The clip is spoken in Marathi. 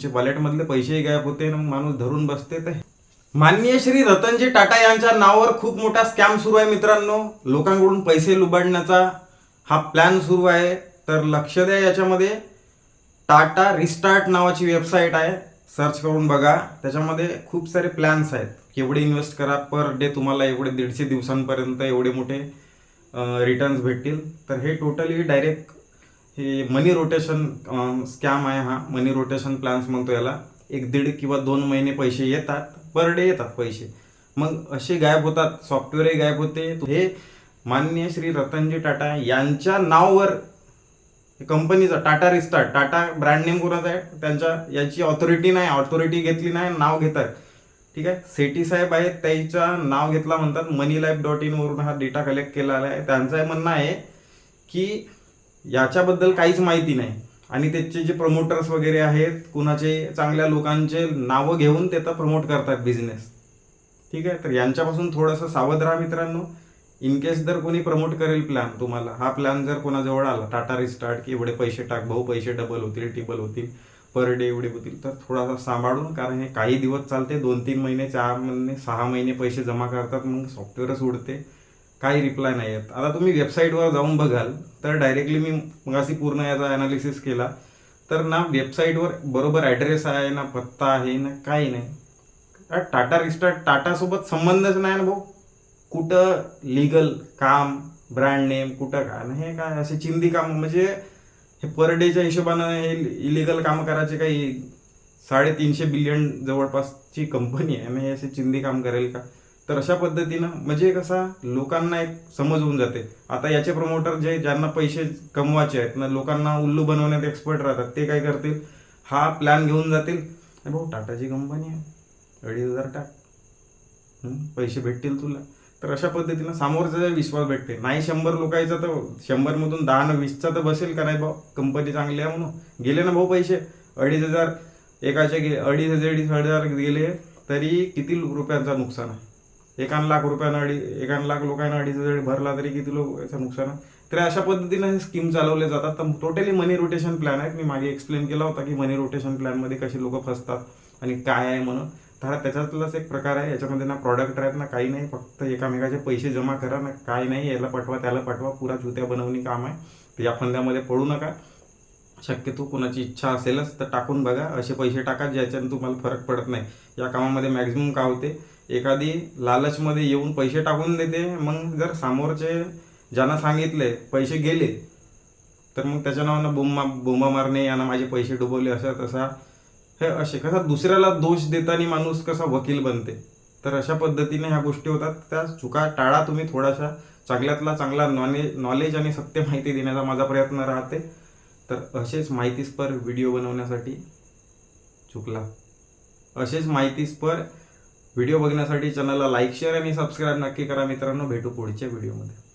तुमचे वॉलेटमधले पैसेही गायब होते मग माणूस धरून बसते ते. माननीय श्री रतनजी टाटा यांच्या नावावर खूप मोठा स्कॅम सुरू आहे मित्रांनो. लोकांकडून पैसे लुबाडण्याचा हा प्लॅन सुरू आहे. तर लक्ष द्या याच्यामध्ये. टाटा रिस्टार्ट नावाची वेबसाईट आहे. सर्च करून बघा. त्याच्यामध्ये खूप सारे प्लॅन्स आहेत. केवढे इन्व्हेस्ट करा पर डे तुम्हाला एवढे दीडशे दिवसांपर्यंत एवढे मोठे रिटर्न्स भेटतील. तर हे टोटली डायरेक्ट हे मनी रोटेशन स्कॅम आहे हा. मनी रोटेशन प्लॅन्स म्हणतो याला. एक दीड किंवा दोन महिने पैसे येतात. पर डे येतात पैसे. मग असे गायब होतात. सॉफ्टवेअरही गायब होते. हे माननीय श्री रतनजी टाटा यांच्या नावावर कंपनीचा Tata restart Tata brand name कोणाचा आहे? त्यांच्या याची ऑथॉरिटी नाही ऑथॉरिटी घेतली नाही नाव घेतात. ठीक आहे? सेटी साहेब आहेत त्यांच्या नाव घेतला म्हणतात. मनी लाईफ डॉट इनवरून हा डेटा कलेक्ट केलेला आहे. त्यांचं म्हणणं आहे की याच्याबद्दल काहीच माहिती नाही. आणि त्याचे जे प्रमोटर्स वगैरे आहेत कुणाचे चांगल्या लोकांचे नावं घेऊन ते तर प्रमोट करतात बिझनेस ठीक आहे? तर यांच्यापासून थोडंसं सावध राहा मित्रांनो. इन केस जर कोणी प्रमोट करेल प्लॅन तुम्हाला हा प्लॅन जर कोणाजवळ आला टाटा रिस्टार्ट की एवढे पैसे टाक भाऊ पैसे डबल होतील टिबल होतील पर डे एवढे होतील तर थोडासा सांभाळून कारण हे काही दिवस चालते दोन तीन महिने चार महिने सहा महिने पैसे जमा करतात मग सॉफ्टवेअरच उडते. काही रिप्लाय नाही येत. आता तुम्ही वेबसाईटवर जाऊन बघाल तर डायरेक्टली मी मगाशी पूर्ण याचा ॲनालिसिस केला. तर ना वेबसाईटवर बरोबर ॲड्रेस आहे ना पत्ता आहे ना काही नाही. टाटा रिस्टार्ट टाटासोबत संबंधच नाही ना भाऊ. कुठं लिगल काम ब्रँड नेम कुठं काय ना हे काय असे चिंदी काम म्हणजे हे पर डेच्या हिशोबानं हे इलिगल कामं करायचे काही साडेतीनशे बिलियन जवळपासची कंपनी आहे. आणि हे असे चिंदी काम करेल का? तर अशा पद्धतीनं म्हणजे कसा लोकांना एक समज होऊन जाते. आता याचे प्रमोटर जे ज्यांना पैसे कमवायचे आहेत ना लोकांना उल्लू बनवण्यात एक्सपर्ट राहतात ते काय करतील? हा प्लॅन घेऊन जातील. भाऊ टाटाची कंपनी आहे. अडीच हजार टाक. पैसे भेटतील तुला. तर अशा पद्धतीनं समोरचा विश्वास भेटते नाही शंभर लोकांचा तर शंभरमधून दहा न वीसचा तर बसेल का नाही भाऊ? कंपनी चांगली आहे म्हणून. गेले ना भाऊ पैसे? अडीच हजार एकाचे गे अडीच हजार अडीच हजार गेले तरी किती रुपयांचं नुकसान आहे? एकान लाख रुपयानं अडी एकान लाख लोकांना अडीच जरी भरला तरी किती लोकांचं नुकसान आहे? तर अशा पद्धतीनं हे स्कीम चालवले जातात. तर टोटली मनी रोटेशन प्लॅन आहेत. मी मागे एक्सप्लेन केला होता की मनी रोटेशन प्लॅनमध्ये कसे लोक फसतात आणि काय आहे म्हणून. तर त्याच्यातलाच एक प्रकार आहे. याच्यामध्ये ना प्रॉडक्ट आहेत ना काही नाही. फक्त एकामेकाचे पैसे जमा करा ना. काय नाही याला पाठवा त्याला पाठवा. पुरा चुत्या बनवणी काम आहे. तर या फंद्यामध्ये पडू नका. शक्यतो कोणाची इच्छा असेलच तर टाकून बघा. असे पैसे टाका ज्याच्यानं तुम्हाला फरक पडत नाही. या कामामध्ये मॅक्झिमम काय होते? एखादी लालचमध्ये येऊन पैसे टाकून देते. मग जर समोरचे ज्यांना सांगितले पैसे गेले तर मग त्याच्या नावानं बोंबा बोंबा मारणे यांना माझे पैसे डुबवले असा तसा. हे असे कसा दुसऱ्याला दोष देताना माणूस कसा वकील बनते? तर अशा पद्धतीने ह्या गोष्टी होतात. त्या चुका टाळा तुम्ही थोडासा चांगल्यातला चांगला नॉलेज नॉलेज आणि सत्य माहिती देण्याचा माझा प्रयत्न राहते. तर असेच माहितीस्पर व्हिडिओ बनवण्यासाठी चुकला. असेच माहितीस्पर व्हिडिओ बघण्यासाठी चॅनलला लाईक शेअर आणि सबस्क्राईब नक्की करा मित्रांनो. भेटू पुढच्या व्हिडिओमध्ये.